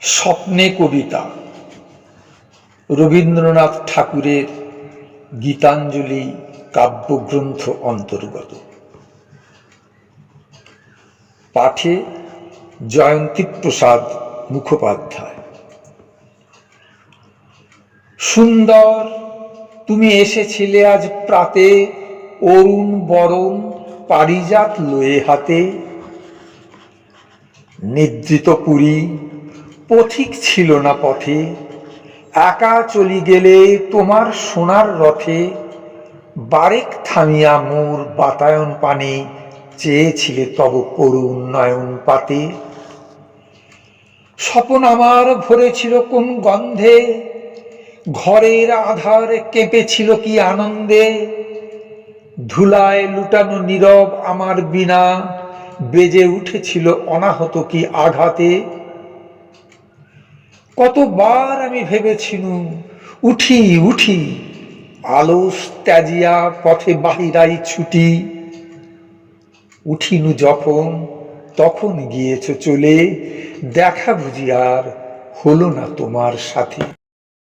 স্বপ্নে কবিতা। রবীন্দ্রনাথ ঠাকুরের গীতাঞ্জলি কাব্যগ্রন্থ অন্তর্গত। পাঠে জয়ন্তী প্রসাদ মুখোপাধ্যায়। সুন্দর, তুমি এসেছিলে আজ প্রাতে, অরুণ বরণ পারিজাত লয়ে হাতে। নিদ্রিত পুরী পথিক ছিল না পথে। একা চলি গেলে তোমার সোনার রথে। বারেক থামিয়া মোর বাতায়ন পানে চেয়েছিলে তব করুণ নয়ন পাতে। স্বপন আমার ভরেছিল কোন গন্ধে। ঘরের আধার কেঁপেছিল কি আনন্দে। ধুলায় লুটানো নীরব আমার বিনা বেজে উঠেছিল অনাহত কি আঘাতে। কতবার আমি ভেবেছিনু উঠি উঠি আলস ত্যাজিয়া পথে বাহিরাই ছুটি। উঠিনু যখন, তখন গিয়েছ চলে, দেখা বুঝি আর হলো না তোমার সাথে।